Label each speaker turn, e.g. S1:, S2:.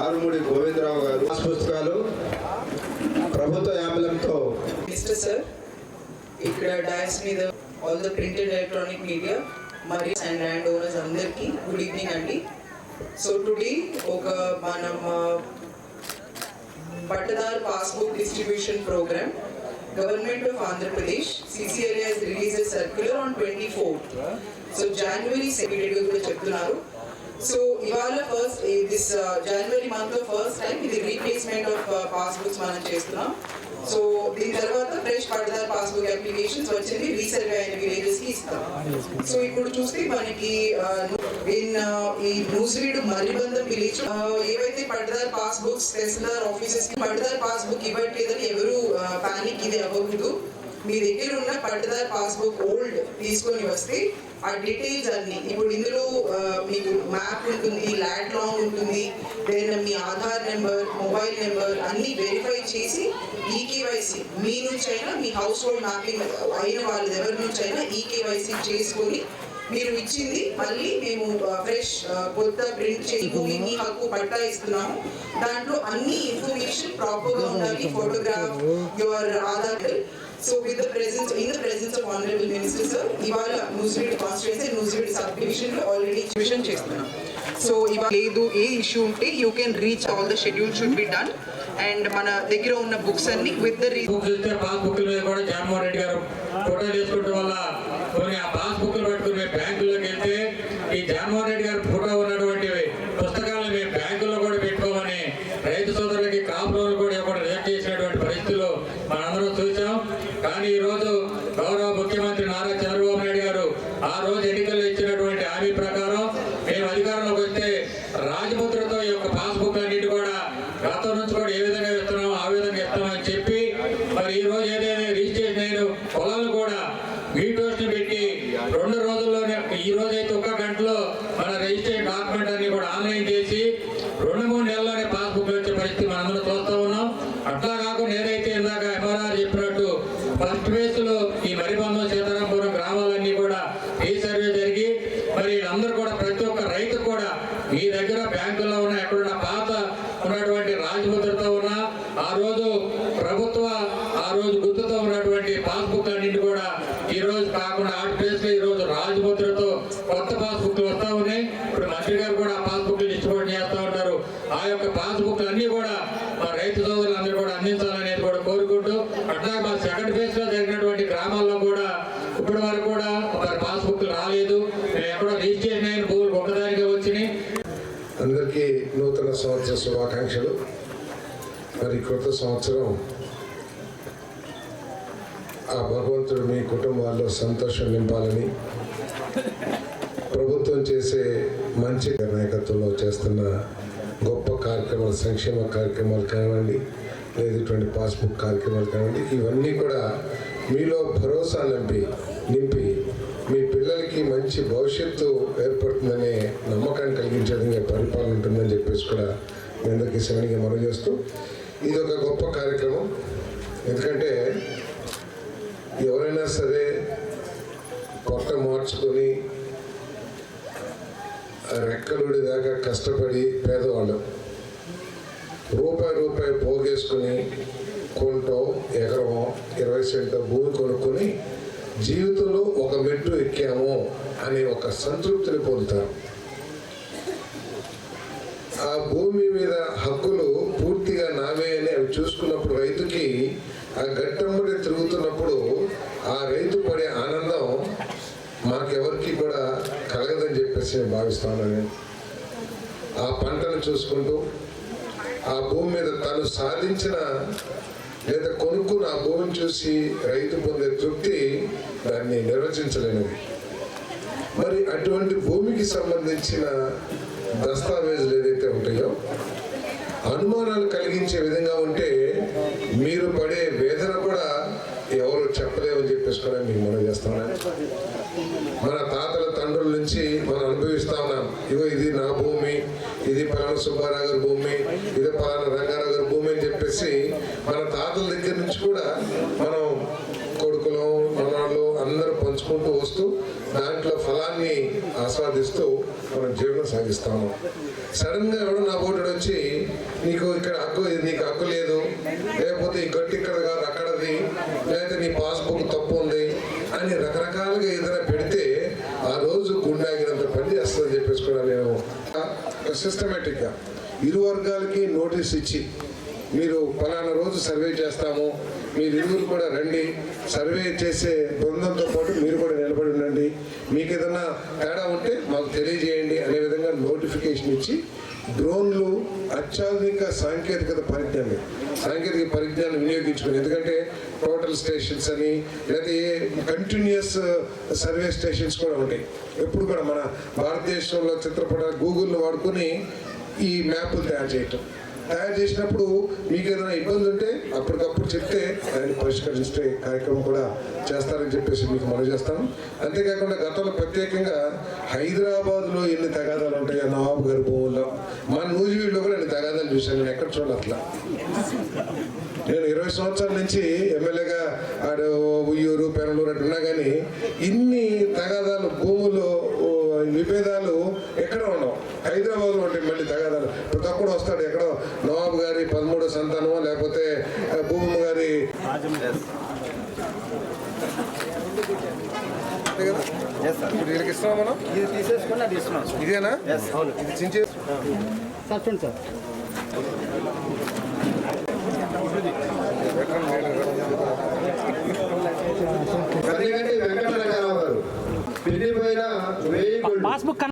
S1: ఆరుమూడి గోవిందరావు గారు పుస్తకాలు ప్రభుత్వ యాపలంతో.
S2: మిస్టర్ సార్ ఇక్కడ డయాస్ మీద all the printed electronic media మరియు అండ్ ల్యాండ్ ఓనర్స్ అందరికీ గుడ్ ఈవినింగ్ అండి. సో టుడే ఒక మనం pattadar passbook distribution programme government of Andhra Pradesh CCLA has release circular on twenty fourth so January secretary కూడా చెప్తున్నారు so ఇవాళ first this January మంత్లో first time ఇది replacement of passbooks మనం చేస్తున్నాం. సో దీని తర్వాత ఫ్రెష్ పట్టదార్ పాస్బుక్ అప్లికేషన్స్ వచ్చింది. రీసర్వే అయిన విలేజెస్కి ఇస్తాం. సో ఇప్పుడు చూస్తే మనకి uh, ఇన్ uh, ఈ నూజివీడు మరిబందం విలేజ్ ఏవైతే పట్టదార్ పాస్బుక్స్ తహసీల్దార్ ఆఫీసెస్కి పట్టదార్ పాస్బుక్ ఇవ్వట్లేదని ఎవరు uh, పానిక్ ఇది అవ్వకూడదు. మీ దగ్గర ఉన్న పట్టదార్ పాస్బుక్ ఓల్డ్ తీసుకొని వస్తే ఆ డీటెయిల్స్ అన్ని ఇప్పుడు ఇందులో మీకు మ్యాప్ ఉంటుంది ల్యాండ్ లాంగ్ ఉంటుంది దెన్ మీ ఆధార్ నెంబర్ మొబైల్ నెంబర్ అన్ని వెరిఫై చేసి ఈకేవైసీ మీ నుంచి అయినా మీ హౌస్ హోల్డ్ మ్యాపింగ్ అయిన వాళ్ళ ఎవరి నుంచి అయినా ఈకేవైసీ చేసుకొని మీరు ఇచ్చింది మళ్ళీ మేము ఫ్రెష్ కొత్త ప్రింట్ చేసి మీ హక్కు పట్టా ఇస్తున్నాము. దాంట్లో అన్ని ఇన్ఫర్మేషన్ ప్రాపర్గా ఉండాలి photograph your Aadhaar So with the presence, in the presence of Honorable Minister Sir, ఇవాళ Nuzvid constituency Nuzvid subdivision already division చేస్తున్నాం. సో ఇవాళ లేదు ఏ ఇష్యూ ఉంటే you can reach all the schedule should be done and మన దగ్గర ఉన్న books అన్ని with the re
S3: book చూస్తే పాస్ బుక్ల కూడా జగన్మోహన్ రెడ్డి గారు ఫోటోలు కానీ ఈ రోజు గౌరవ ముఖ్యమంత్రి నారా చంద్రబాబు నాయుడు గారు ఆ రోజు ఎన్నికల్లో ఇచ్చినటువంటి హామీ ప్రకారం మేము అధికారంలోకి వస్తే రాజముద్రతో ఈ యొక్క పాస్బుక్ అన్నిటి కూడా గతం నుంచి కూడా ఏ విధంగా ఇస్తున్నామో ఆ విధంగా ఇస్తామని చెప్పి మరి ఈ రోజు ఏదైతే రిజిస్ట్రేషన్ అయిన పొలాలను కూడా వీటోస్ని పెట్టి రెండు రోజుల్లోనే ఈ రోజు అయితే ఒక్క గంటలో మన రిజిస్ట్రేషన్ డాక్యుమెంట్ అన్ని కూడా ఆన్లైన్ చేసి రెండు మూడు నెలల్లోనే పాస్బుక్ వచ్చే పరిస్థితి మనందరం చూస్తూ ఉన్నాం అట్లా కాకుండా ఏదైతే ఇందాక ఎంఆర్ఆర్ చెప్పినట్టు ఫస్ట్ ఫేజ్లో ఈ మరిబంధం సీతారాంపురం గ్రామాలన్నీ కూడా ఈ సర్వే జరిగి మరి వీళ్ళందరూ కూడా ప్రతి ఒక్క రైతు కూడా మీ దగ్గర బ్యాంకుల్లో ఉన్న ఎక్కడున్న పాత ఉన్నటువంటి రాజముద్రతో ఉన్న ఆ రోజు ప్రభుత్వ ఆ రోజు గుర్తుతో ఉన్నటువంటి పాస్బుక్ అన్నింటి కూడా ఈ రోజు కాకుండా ఆర్ట్ ప్లేస్లో ఈ రోజు రాజముద్రతో కొత్త పాస్బుక్లు వస్తా ఉన్నాయి. ఇప్పుడు మంత్రి గారు కూడా ఆ పాస్బుక్ డిస్ట్రిబ్యూట్ చేస్తూ ఉంటారు ఆ యొక్క పాస్బుక్లు అన్ని కూడా మా రైతు సోదరులందరూ కూడా అందించాలనేది కూడా కోరుకుంటూ అట్లా మా సెకండ్ ఫేజ్లో జరిగినటువంటి గ్రామాల్లో కూడా ఇప్పటి వరకు కూడా మరి పాస్బుక్ రాలేదు మేము ఎక్కడో రిజిస్ట్రేషన్ అయిన భూములు ఒక్కదానికే వచ్చినాయి
S4: అందరికీ నూతన సంవత్సర శుభాకాంక్షలు. మరి కొత్త సంవత్సరం ఆ భగవంతుడు మీ కుటుంబాల్లో సంతోషం నింపాలని ప్రభుత్వం చేసే మంచి నాయకత్వంలో చేస్తున్న గొప్ప కార్యక్రమాలు సంక్షేమ కార్యక్రమాలు కానివ్వండి లేదు ఇటువంటి పాస్బుక్ కార్యక్రమాలు కానివ్వండి ఇవన్నీ కూడా మీలో భరోసా నింపి నింపి మీ పిల్లలకి మంచి భవిష్యత్తు ఏర్పడుతుందనే నమ్మకాన్ని కలిగించే విధంగా పరిపాలన ఉంటుందని చెప్పేసి కూడా మీ అందరికీ శరణిగా మనవి చేస్తూ ఇది ఒక గొప్ప కార్యక్రమం. ఎందుకంటే ఎవరైనా సరే కొత్త మార్చుకొని రెక్కలుడి దాకా కష్టపడి పేదవాళ్ళు రూపాయి రూపాయి పోగేసుకుని కొంటో ఎకరమో ఇరవై సెంటో భూమి కొనుక్కొని జీవితంలో ఒక మెట్టు ఎక్కాము అనే ఒక సంతృప్తిని పొందుతారు. ఆ భూమి మీద హక్కులు పూర్తిగా నావే అని అవి చూసుకున్నప్పుడు రైతుకి ఆ గట్టంబడి తిరుగుతున్నప్పుడు ఆ రైతు పడే ఆనందం మాకెవరికి కూడా కలగదని చెప్పేసి నేను భావిస్తాను నేను ఆ పంటను చూసుకుంటూ ఆ భూమి మీద తను సాధించిన లేదా కొనుక్కున్న ఆ భూమిని చూసి రైతు పొందే తృప్తి దాన్ని నిర్వచించలేను మరి అటువంటి భూమికి సంబంధించిన దస్తావేజులు ఏదైతే ఉంటాయో అనుమానాలు కలిగించే విధంగా ఉంటే మీరు పడే వేదన కూడా ఎవరు చెప్పలేమని చెప్పేసి కూడా మేము మనం చేస్తున్నాను. మన తాతల తండ్రుల నుంచి మనం అనుభవిస్తా ఉన్నాం. ఇగో ఇది నా భూమి ఇది పలానా సుబ్బారావు గారి భూమి ఇది పలానా రంగారావు గారి భూమి అని చెప్పేసి మన తాతల దగ్గర నుంచి కూడా మనం కొడుకులు వస్తూ దాంట్లో ఫలాన్ని ఆస్వాదిస్తూ మనం జీవనం సాగిస్తాము. సడన్గా ఎవడో నా బోటుడు వచ్చి నీకు ఇక్కడ హక్కు నీకు హక్కు లేదు. లేకపోతే ఈ గట్టు ఇక్కడ కాదు అక్కడది. లేకపోతే నీ పాస్బుక్ తప్పు ఉంది. అని రకరకాలుగా ఏదైనా పెడితే ఆ రోజు గుండాగినంత పని చేస్తుందని చెప్పేసి కూడా నేను సిస్టమేటిక్గా ఇరు వర్గాలకి నోటీస్ ఇచ్చి మీరు పలానా రోజు సర్వే చేస్తాము మీరు ఇరువురు కూడా రండి సర్వే చేసే బృందంతో పాటు మీరు కూడా నిలబడి ఉండండి. మీకు ఏదైనా తేడా ఉంటే మాకు తెలియజేయండి అనే విధంగా నోటిఫికేషన్ ఇచ్చి డ్రోన్లు అత్యాధునిక సాంకేతికత పరిజ్ఞానం సాంకేతిక పరిజ్ఞానం వినియోగించుకుని ఎందుకంటే టోటల్ స్టేషన్స్ అని లేదా ఏ కంటిన్యూస్ సర్వే స్టేషన్స్ కూడా ఉంటాయి. ఎప్పుడు కూడా మన భారతదేశంలో చిత్రపట గూగుల్ని వాడుకొని ఈ మ్యాప్లు తయారు చేయటం. తయారు చేసినప్పుడు మీకు ఏదైనా ఇబ్బంది ఉంటే అప్పటికప్పుడు చెప్తే దాన్ని పరిష్కరించే కార్యక్రమం కూడా చేస్తారని చెప్పేసి మీకు మనం చేస్తాను అంతేకాకుండా గతంలో ప్రత్యేకంగా హైదరాబాద్లో ఎన్ని తగాదాలు ఉంటాయో నవాబు గారి భూముల్లో మన నూజివీడులో కూడా ఎన్ని తగాదాలు చూశాను నేను ఎక్కడ చూడాలి అట్లా. నేను ఇరవై సంవత్సరాల నుంచి ఎమ్మెల్యేగా ఆడు ఉయ్యూరు పెనలూరు అటు ఉన్నా కానీ ఇన్ని తగాదాలు భూములు విభేదాలు ఎక్కడ ఉండవు. హైదరాబాద్లో ఉంటాయి మళ్ళీ తగాదాలు. ప్రతి ఒక్కడు వస్తాడు ఎక్కడో నవాబు గారి పదమూడో సంతానమో లేకపోతే భూమమ్మ గారి? ఇప్పుడు వీళ్ళకి ఇస్తున్నాం మనం?
S5: ఇది తీసేసుకుని అది ఇస్తున్నాం సార్.
S4: ఇదేనా?
S5: Yes, అవును.
S4: ఇది చించే
S5: సార్ చూడండి సార్.
S1: కర్రిగంటి వెంకటరంగారావు గారు. పిల్లిపోయిన Passa
S5: pro.